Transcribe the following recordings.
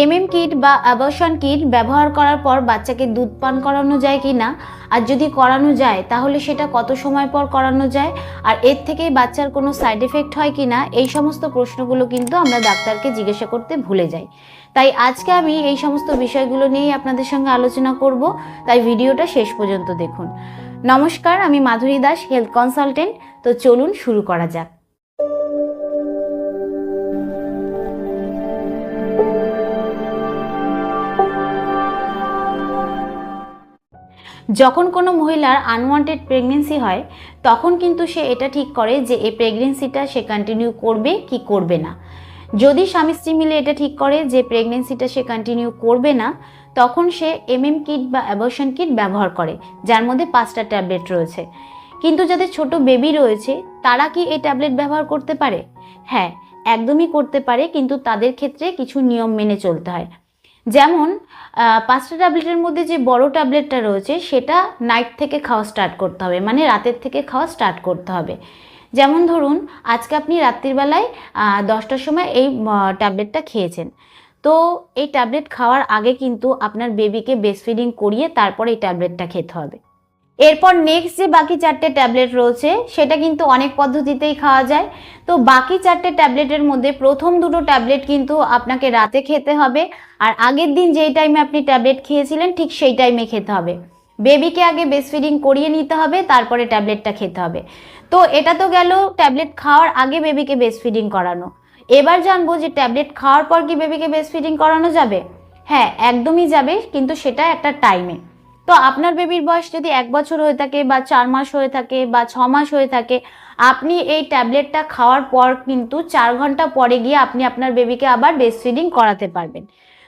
MM kit বা abortion kit ব্যবহার করার পর বাচ্চাকে দুধ পান করানো যায় কি না আর যদি করানো যায়, তাহলে সেটা কত সময় পর করানো যায়? আর এর থেকেই বাচ্চার কোনো সাইড এফেক্ট হয় কি না এই সমস্ত প্রশ্নগুলো কিন্তু আমরা ডাক্তারকে জিজ্ঞাসা করতে ভুলে যাই। তাই আজকে আমি এই সমস্ত বিষয়গুলো নিয়েই আপনাদের সঙ্গে আলোচনা করব। তাই ভিডিওটা শেষ পর্যন্ত দেখুন। নমস্কার, আমি মাধুরী দাস হেলথ কনসালটেন্ট তো চলুন শুরু করা যাক। যখন কোনো মহিলার আনওয়ান্টেড প্রেগনেন্সি হয়, তখন কিন্তু সে এটা ঠিক করে যে এই প্রেগনেন্সিটা সে কন্টিনিউ করবে কি করবে না। যদি স্বামী স্ত্রী মিলে এটা ঠিক করে যে প্রেগনেন্সিটা সে কন্টিনিউ করবে না, তখন সে এমএম কিট বা অ্যাবর্শন কিট ব্যবহার করে, যার মধ্যে পাঁচটা ট্যাবলেট রয়েছে। কিন্তু যাদের ছোট বেবি রয়েছে, তারা কি এই ট্যাবলেট ব্যবহার করতে পারে? হ্যাঁ একদমই করতে পারে, কিন্তু তাদের ক্ষেত্রে কিছু নিয়ম মেনে চলতে হয়। যেমন পাঁচটা ট্যাবলেটের মধ্যে যে বড় ট্যাবলেটটা রয়েছে, সেটা নাইট থেকে খাওয়া স্টার্ট করতে হবে মানে রাতের থেকে খাওয়া স্টার্ট করতে হবে। যেমন ধরুন, আজকে আপনি রাত্রিবেলায় দশটার সময় এই ট্যাবলেটটা খেয়েছেন। তো এই ট্যাবলেট খাওয়ার আগে কিন্তু আপনার বেবিকে বেস্ট ফিডিং করিয়ে তারপর এই ট্যাবলেটটা খেতে হবে। এরপর নেক্সট যে বাকি চারটে ট্যাবলেট রয়েছে, সেটা কিন্তু অনেক পদ্ধতিতেই খাওয়া যায়। তো বাকি চারটে ট্যাবলেটের মধ্যে প্রথম দুটো ট্যাবলেট কিন্তু আপনাকে রাতে খেতে হবে। আর আগের দিন যেই টাইমে আপনি ট্যাবলেট খেয়েছিলেন, ঠিক সেই টাইমে খেতে হবে। বেবিকে আগে বেস্ট ফিডিং করিয়ে নিতে হবে, তারপরে ট্যাবলেটটা খেতে হবে। তো এটা তো গেল ট্যাবলেট খাওয়ার আগে বেবিকে বেস্ট ফিডিং করানো। এবার জানব যে ট্যাবলেট খাওয়ার পর কি বেবিকে বেস্ট ফিডিং করানো যাবে? হ্যাঁ একদমই যাবে, কিন্তু সেটা একটা টাইমে তো আপনার বেবির বয়স যদি এক বছর হয়ে থাকে বা চার মাস হয়ে থাকে বা ছ মাস হয়ে থাকে, আপনি এই ট্যাবলেটটা খাওয়ার পর কিন্তু চার ঘণ্টা পরে গিয়ে আপনি আপনার বেবিকে আবার বেস্ট ফিডিং করাতে পারবেন।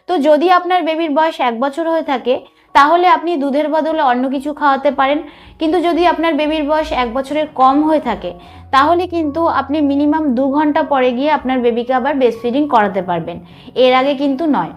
তো যদি আপনার বেবির বয়স এক বছর হয়ে থাকে, তাহলে আপনি দুধের বদলে অন্য কিছু খাওয়াতে পারেন। কিন্তু যদি আপনার বেবির বয়স এক বছরের কম হয়ে থাকে, তাহলে কিন্তু আপনি মিনিমাম দু ঘণ্টা পরে গিয়ে আপনার বেবিকে আবার বেস্ট ফিডিং করাতে পারবেন। এর আগে কিন্তু নয়।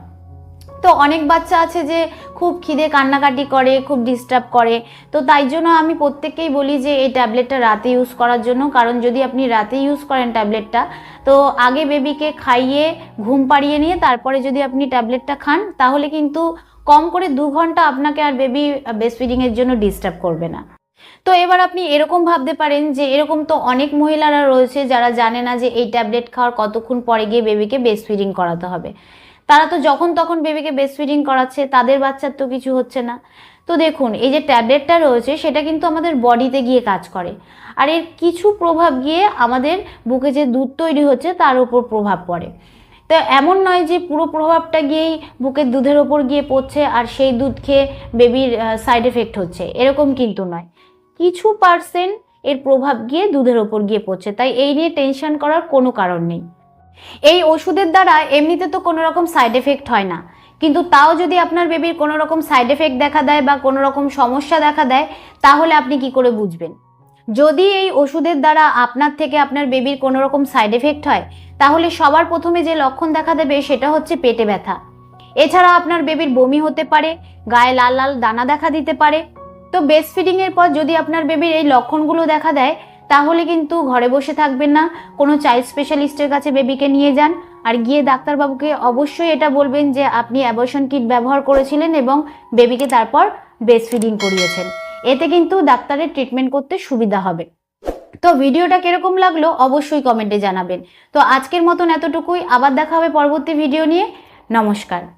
তো অনেক বাচ্চা আছে যে খুব খিদে কান্নাকাটি করে, খুব ডিস্টার্ব করে। তো তাই জন্য আমি প্রত্যেককেই বলি যে এই ট্যাবলেটটা রাতে ইউজ করার জন্য। কারণ যদি আপনি রাতে ইউজ করেন ট্যাবলেটটা, তো আগে বেবিকে খাইয়ে, ঘুম পাড়িয়ে নিয়ে তারপরে যদি আপনি ট্যাবলেটটা খান, তাহলে কিন্তু কম করে দু ঘণ্টা আপনাকে আর বেবি বেস্ট ফিডিংয়ের জন্য ডিস্টার্ব করবে না। তো এবার আপনি এরকম ভাবতে পারেন যে এরকম তো অনেক মহিলারা রয়েছে যারা জানে না যে এই ট্যাবলেট খাওয়ার কতক্ষণ পরে গিয়ে বেবিকে বেস্ট ফিডিং করাতে হবে। তারা তো যখন তখন বেবিকে বেস্ট ফিডিং করাচ্ছে, তাদের বাচ্চার তো কিছু হচ্ছে না। তো দেখুন, এই যে ট্যাবলেটটা রয়েছে, সেটা কিন্তু আমাদের বডিতে গিয়ে কাজ করে। আর এর কিছু প্রভাব গিয়ে আমাদের বুকে যে দুধ তৈরি হচ্ছে, তার উপর প্রভাব পড়ে। তো এমন নয় যে পুরো প্রভাবটা গিয়েই বুকের দুধের ওপর গিয়ে পড়ছে আর সেই দুধ খেয়ে বেবির সাইড এফেক্ট হচ্ছে। এরকম কিন্তু নয়। কিছু পার্সেন্ট এর প্রভাব গিয়ে দুধের ওপর গিয়ে পড়ছে। তাই এই নিয়ে টেনশন করার কোনো কারণ নেই। এই ওষুধের দ্বারা এমনিতে তো কোনো রকম সাইড এফেক্ট হয় না। কিন্তু তাও যদি আপনার বেবির কোনো রকম সাইড এফেক্ট দেখা দেয় বা কোনো রকম সমস্যা দেখা দেয়, তাহলে আপনি কি করে বুঝবেন? যদি এই ওষুধের দ্বারা আপনার থেকে আপনার বেবির কোনো রকম সাইড এফেক্ট হয়, তাহলে সবার প্রথমে যে লক্ষণ দেখা দেবে সেটা হচ্ছে পেটে ব্যথা। এছাড়া আপনার বেবির বমি হতে পারে, গায়ে লাল লাল দানা দেখা দিতে পারে। তো বেস্ট ফিডিংয়ের পর যদি আপনার বেবির এই লক্ষণগুলো দেখা দেয় তাহলে কিন্তু ঘরে বসে থাকবেন না। কোনো চাইল্ড স্পেশালিস্টের কাছে বেবিকে নিয়ে যান। আর গিয়ে ডাক্তারবাবুকে অবশ্যই এটা বলবেন যে, আপনি অ্যাবর্শন কিট ব্যবহার করেছিলেন এবং বেবিকে তারপর বেস্ট ফিডিং করিয়েছেন। এতে কিন্তু ডাক্তারের ট্রিটমেন্ট করতে সুবিধা হবে। তো ভিডিওটা কীরকম লাগল অবশ্যই কমেন্টে জানাবেন। তো আজকের মতন এতটুকুই। আবার দেখা হবে পরবর্তী ভিডিও নিয়ে। নমস্কার।